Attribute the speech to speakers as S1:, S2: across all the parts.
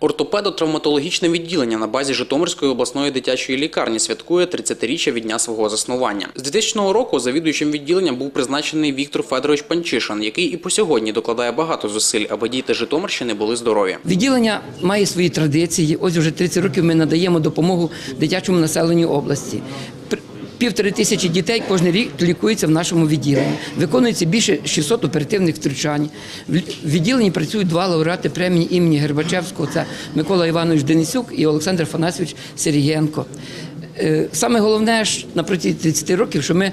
S1: Ортопедо-травматологічне відділення на базі Житомирської обласної дитячої лікарні святкує 30-річчя від дня свого заснування. З 2000 року завідуючим відділенням був призначений Віктор Федорович Панчишин, який і по сьогодні докладає багато зусиль, аби діти Житомирщини були здорові.
S2: Відділення має свої традиції. Ось вже 30 років ми надаємо допомогу дитячому населенню області. Півтори тисячі дітей кожен рік лікуються в нашому відділенні. Виконується більше 600 оперативних втручань. В в відділенні працюють два лауреати премії імені Гербачевського. Це Микола Іванович Денисюк і Олександр Фанасович Сергієнко. Е, Саме головне на протязі 30 років, що ми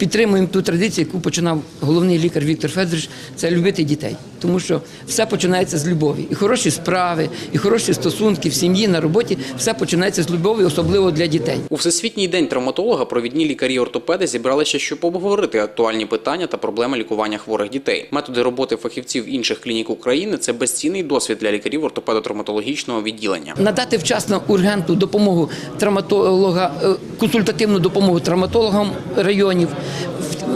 S2: підтримуємо ту традицію, яку починав головний лікар Віктор Федорович, це любити дітей. Тому що все починається з любові. І хороші справи, і хороші стосунки в сім'ї, на роботі, все починається з любові, особливо для дітей.
S1: У Всесвітній день травматолога провідні лікарі-ортопеди зібралися, щоб обговорити актуальні питання та проблеми лікування хворих дітей. Методи роботи фахівців інших клінік України це безцінний досвід для лікарів ортопедо-травматологічного відділення.
S2: Надати вчасно ургентну допомогу травматолога, е, консультативну допомогу травматологам районів,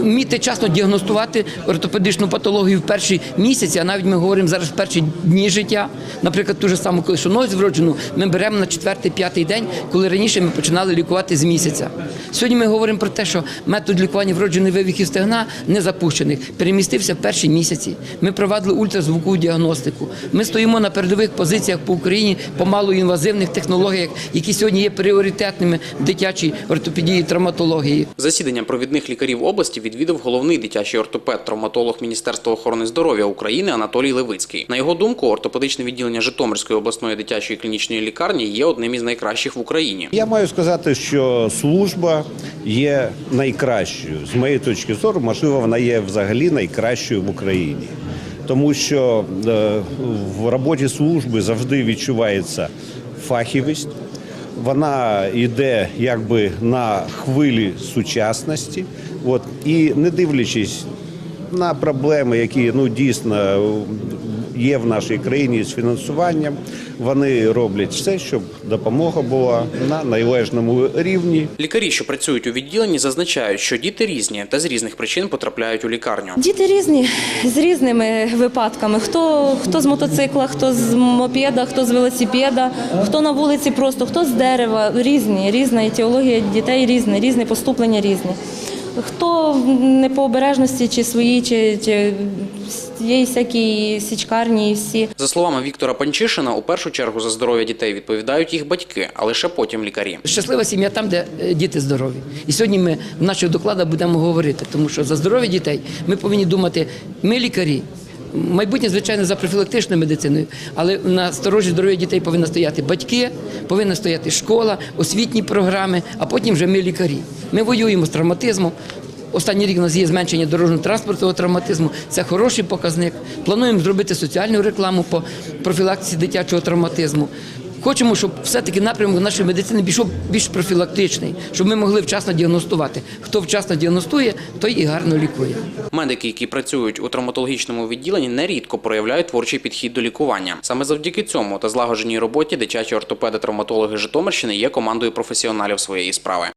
S2: вміти часно діагностувати ортопедичну патологію в перші місяці, а навіть ми говоримо зараз в перші дні життя. Наприклад, ту ж саму колишонозь вроджену ми беремо на четвертий-п'ятий день, коли раніше ми починали лікувати з місяця. Сьогодні ми говоримо про те, що метод лікування вроджених вивихів стегна не запущених, перемістився в перші місяці. Ми провадили ультразвукову діагностику. Ми стоїмо на передових позиціях по Україні по малоінвазивних технологіях, які сьогодні є пріоритетними в дитячій ортопедії травматології.
S1: Засідання провідних лікарів області відвідав головний дитячий ортопед-травматолог Міністерства охорони здоров'я України Анатолій Левицький. На його думку, ортопедичне відділення Житомирської обласної дитячої клінічної лікарні є одним із найкращих в Україні.
S3: Я маю сказати, що служба є найкращою. З моєї точки зору, можливо, вона є взагалі найкращою в Україні. Тому що е, в роботі служби завжди відчувається фахівість. Вона йде якби на хвилі сучасності, от і не дивлячись на проблеми, які ну дійсно є в нашій країні з фінансуванням, вони роблять все, щоб допомога була на належному рівні.
S1: Лікарі, що працюють у відділенні, зазначають, що діти різні та з різних причин потрапляють у лікарню.
S4: Діти різні з різними випадками. Хто, хто з мотоцикла, хто з мопеда, хто з велосипеда, хто на вулиці просто, хто з дерева. Різні, різна етіологія дітей різна, різне поступлення різне. Хто не по обережності, чи свої, чи, чи є всякі січкарні і всі.
S1: За словами Віктора Панчишина, у першу чергу за здоров'я дітей відповідають їх батьки, а лише потім лікарі.
S2: Щаслива сім'я там, де е, діти здорові. І сьогодні ми в наших докладах будемо говорити, тому що за здоров'я дітей ми повинні думати, ми лікарі. Майбутнє, звичайно, за профілактичною медициною, але на сторожі здоров'я дітей повинні стояти батьки, повинна стояти школа, освітні програми, а потім вже ми лікарі. Ми воюємо з травматизмом. Останній рік у нас є зменшення дорожньо-транспортного травматизму. Це хороший показник. Плануємо зробити соціальну рекламу по профілактиці дитячого травматизму. Хочемо, щоб все-таки напрямок нашої медицини пішов більш профілактичний, щоб ми могли вчасно діагностувати. Хто вчасно діагностує, той і гарно лікує.
S1: Медики, які працюють у травматологічному відділенні, нерідко проявляють творчий підхід до лікування. Саме завдяки цьому та злагодженій роботі дитячі ортопеди-травматологи Житомирщини є командою професіоналів своєї справи.